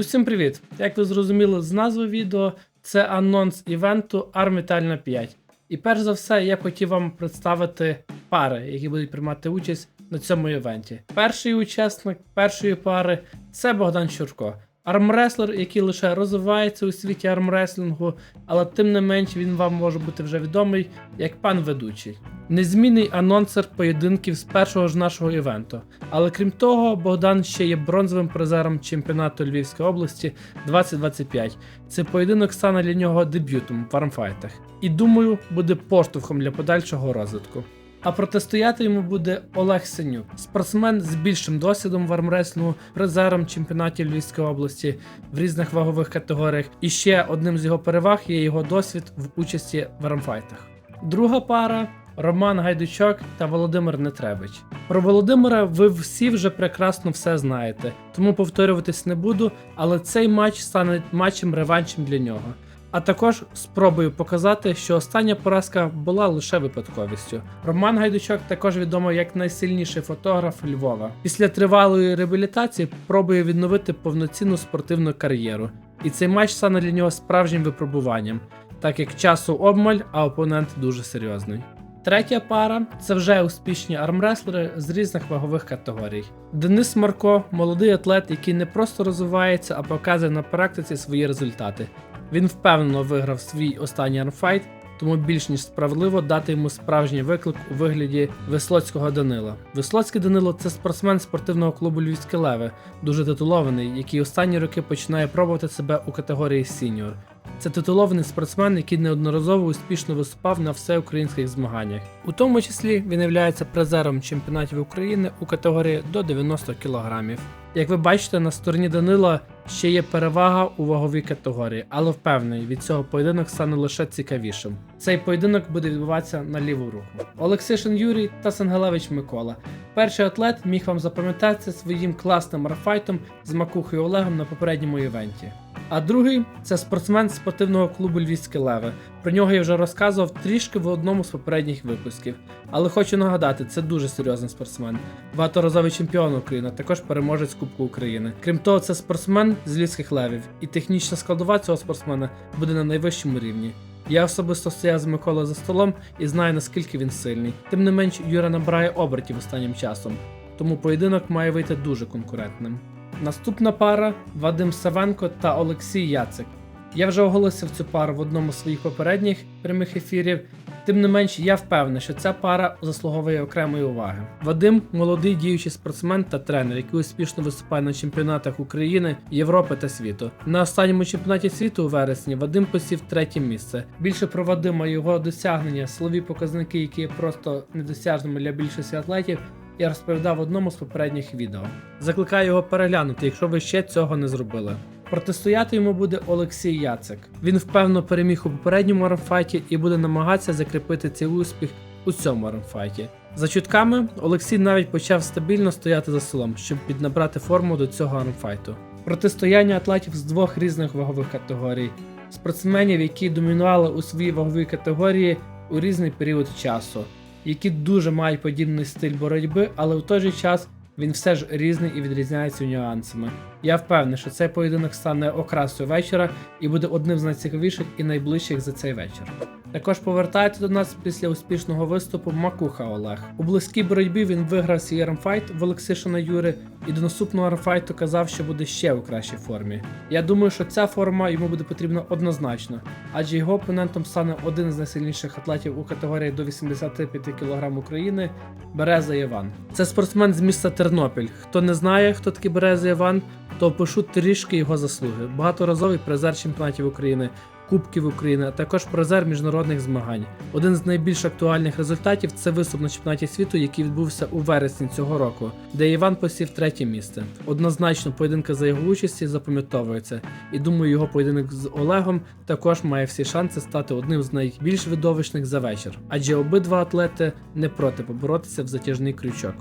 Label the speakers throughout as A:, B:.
A: Усім привіт! Як ви зрозуміли з назви відео, це анонс івенту Армітальна 5. І перш за все, я б хотів вам представити пари, які будуть приймати участь на цьому івенті. Перший учасник першої пари це Богдан Щурко. Армреслер, який лише розвивається у світі армреслінгу, але тим не менш він вам може бути вже відомий як пан ведучий. Незмінний анонсер поєдинків з першого ж нашого івенту. Але крім того, Богдан ще є бронзовим призером чемпіонату Львівської області 2025. Цей поєдинок стане для нього дебютом в армфайтах. І думаю, буде поштовхом для подальшого розвитку. А протистояти йому буде Олег Синюк, спортсмен з більшим досвідом в армреслінгу, призером чемпіонатів Львівської області в різних вагових категоріях. І ще одним з його переваг є його досвід в участі в армфайтах. Друга пара. Роман Гайдучок та Володимир Нетребич. Про Володимира ви всі вже прекрасно все знаєте, тому повторюватись не буду, але цей матч стане матчем реваншем для нього. А також спробую показати, що остання поразка була лише випадковістю. Роман Гайдучок також відомий як найсильніший фотограф Львова. Після тривалої реабілітації пробує відновити повноцінну спортивну кар'єру, і цей матч стане для нього справжнім випробуванням, так як часу обмаль, а опонент дуже серйозний. Третя пара це вже успішні армреслери з різних вагових категорій. Денис Марко молодий атлет, який не просто розвивається, а показує на практиці свої результати. Він впевнено виграв свій останній армфайт, тому більш ніж справедливо дати йому справжній виклик у вигляді Веслоцького Данила. Веслоцький Данило це спортсмен спортивного клубу Львівське Леве, дуже титулований, який останні роки починає пробувати себе у категорії сіньор. Це титулований спортсмен, який неодноразово успішно виступав на всеукраїнських змаганнях. У тому числі він є призером чемпіонатів України у категорії до 90 кг. Як ви бачите, на стороні Данила ще є перевага у ваговій категорії, але впевнений, від цього поєдинок стане лише цікавішим. Цей поєдинок буде відбуватися на ліву руку. Олексишин Юрій та Сангелевич Микола. Перший атлет міг вам запам'ятатися своїм класним рафайтом з Макухою Олегом на попередньому івенті. А другий це спортсмен спортивного клубу Львівське Леве. Про нього я вже розказував трішки в одному з попередніх випусків. Але хочу нагадати, це дуже серйозний спортсмен. Багаторазовий чемпіон України, також переможець Кубку України. Крім того, це спортсмен з Львівських левів, і технічна складова цього спортсмена буде на найвищому рівні. Я особисто стояв з Миколою за столом і знаю наскільки він сильний. Тим не менш, Юра набирає обертів останнім часом, тому поєдинок має вийти дуже конкурентним. Наступна пара Вадим Савенко та Олексій Яцик. Я вже оголосив цю пару в одному з своїх попередніх прямих ефірів. Тим не менш, я впевнений, що ця пара заслуговує окремої уваги. Вадим молодий діючий спортсмен та тренер, який успішно виступає на чемпіонатах України, Європи та світу. На останньому чемпіонаті світу у вересні Вадим посів третє місце. Більше про Вадима його досягнення, силові показники, які є просто недосяжними для більшості атлетів. Я розповідав в одному з попередніх відео. Закликаю його переглянути, якщо ви ще цього не зробили. Протистояти йому буде Олексій Яцик. Він впевнено переміг у попередньому армфайті і буде намагатися закріпити цей успіх у цьому армфайті. За чутками, Олексій навіть почав стабільно стояти за столом, щоб піднабрати форму до цього армфайту. Протистояння атлетів з двох різних вагових категорій, спортсменів, які домінували у своїй ваговій категорії у різний період часу, які дуже мають подібний стиль боротьби, але в той же час він все ж різний і відрізняється нюансами. Я впевнений, що цей поєдинок стане окрасою вечора і буде одним з найцікавіших і найближчих за цей вечір. Також повертається до нас після успішного виступу Макуха Олег. У близькій боротьбі він виграв свій армфайт в Олексишина Юри і до наступного армфайту казав, що буде ще у кращій формі. Я думаю, що ця форма йому буде потрібна однозначно, адже його опонентом стане один з найсильніших атлетів у категорії до 85 кг України Береза Іван. Це спортсмен з міста Тернопіль. Хто не знає, хто такий Береза Іван, то опишу трішки його заслуги. Багаторазовий призер чемпіонатів України. Кубків України, а також призер міжнародних змагань. Один з найбільш актуальних результатів це виступ на чемпіонаті світу, який відбувся у вересні цього року, де Іван посів третє місце. Однозначно, поєдинка за його участі запам'ятовується, і думаю, його поєдинок з Олегом також має всі шанси стати одним з найбільш видовищних за вечір, адже обидва атлети не проти поборотися в затяжний крючок.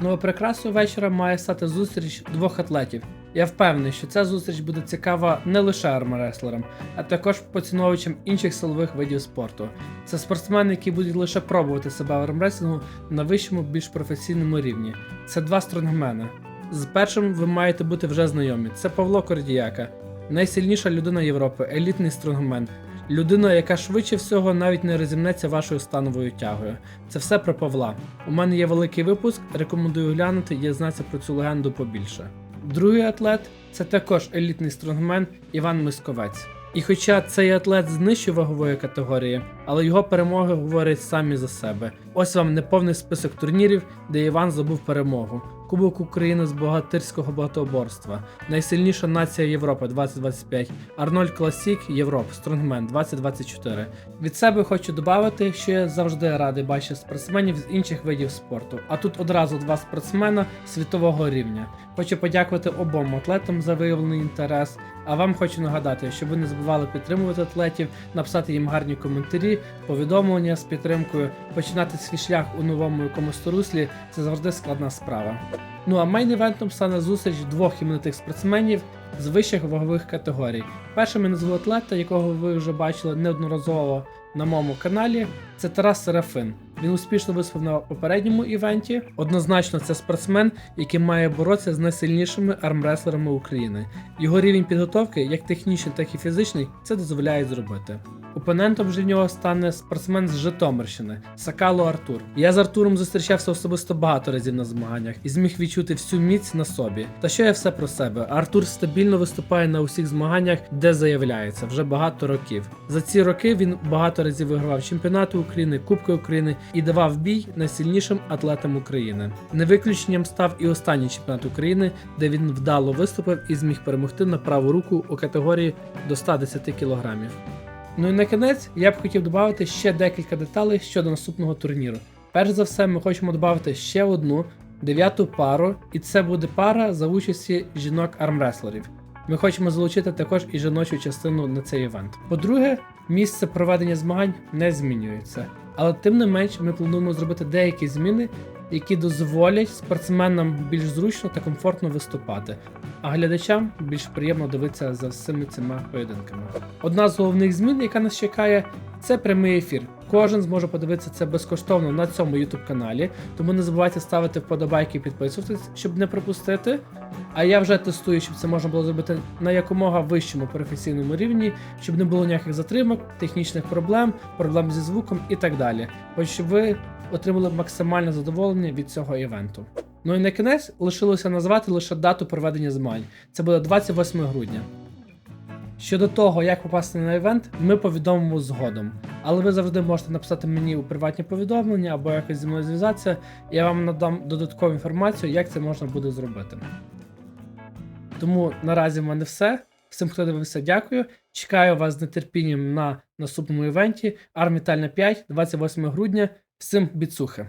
A: Ну а вечора має стати зустріч двох атлетів. Я впевнений, що ця зустріч буде цікава не лише армреслерам, а також поціновувачам інших силових видів спорту. Це спортсмени, які будуть лише пробувати себе в армреслінгу на вищому, більш професійному рівні. Це два стронгмени. З першим ви маєте бути вже знайомі. Це Павло Кордіяка, найсильніша людина Європи, елітний стронгмен. Людина, яка швидше всього навіть не розімнеться вашою становою тягою. Це все про Павла. У мене є великий випуск, рекомендую глянути і дізнатися про цю легенду побільше. Другий атлет це також елітний стронгмен Іван Мисковець. І хоча цей атлет з нижчої вагової категорії, але його перемоги говорять самі за себе. Ось вам неповний список турнірів, де Іван здобув перемогу. Кубок України з богатирського багатоборства, найсильніша нація Європи 2025, Арнольд Класік Європ, Стронгмен 2024. Від себе хочу додати, що я завжди радий бачити спортсменів з інших видів спорту. А тут одразу два спортсмена світового рівня. Хочу подякувати обом атлетам за виявлений інтерес. А вам хочу нагадати, щоб ви не забували підтримувати атлетів, написати їм гарні коментарі, повідомлення з підтримкою, починати свій шлях у новому якомусь руслі це завжди складна справа. Ну а мейн-івентом стане зустріч двох іменитих спортсменів з вищих вагових категорій. Першим я назву атлета, якого ви вже бачили неодноразово на моєму каналі. Це Тарас Серафин. Він успішно виступив на попередньому івенті. Однозначно, це спортсмен, який має боротися з найсильнішими армреслерами України. Його рівень підготовки, як технічний, так і фізичний, це дозволяє зробити. Опонентом же в нього стане спортсмен з Житомирщини Сакало Артур. Я з Артуром зустрічався особисто багато разів на змаганнях і зміг відчути всю міць на собі. Та що я все про себе? Артур стабільно виступає на усіх змаганнях, де заявляється вже багато років. За ці роки він багато разів вигравав чемпіонати України, Кубки України і давав бій найсильнішим атлетам України. Не виключенням став і останній чемпіонат України, де він вдало виступив і зміг перемогти на праву руку у категорії до 110 кілограмів. Ну і на кінець я б хотів додати ще декілька деталей щодо наступного турніру. Перш за все, ми хочемо додати ще одну дев'яту пару, і це буде пара за участі жінок-армреслерів. Ми хочемо залучити також і жіночу частину на цей івент. По-друге, місце проведення змагань не змінюється, але тим не менш ми плануємо зробити деякі зміни, які дозволять спортсменам більш зручно та комфортно виступати, а глядачам більш приємно дивитися за всіми цими поєдинками. Одна з головних змін, яка нас чекає, це прямий ефір. Кожен зможе подивитися це безкоштовно на цьому YouTube каналі, тому не забувайте ставити вподобайки і підписуватись, щоб не пропустити. А я вже тестую, щоб це можна було зробити на якомога вищому професійному рівні, щоб не було ніяких затримок, технічних проблем, проблем зі звуком і так далі. Ось щоб ви отримали максимальне задоволення від цього івенту. Ну і на кінець лишилося назвати лише дату проведення змагань. Це буде 28 грудня. Щодо того, як попасти на івент, ми повідомимо згодом. Але ви завжди можете написати мені у приватні повідомлення або якось зі мною зв'язатися, і я вам надам додаткову інформацію, як це можна буде зробити. Тому наразі в мене все. Всім, хто дивився, дякую. Чекаю вас з нетерпінням на наступному івенті Армітальна 5, 28 грудня. Всім біцухи!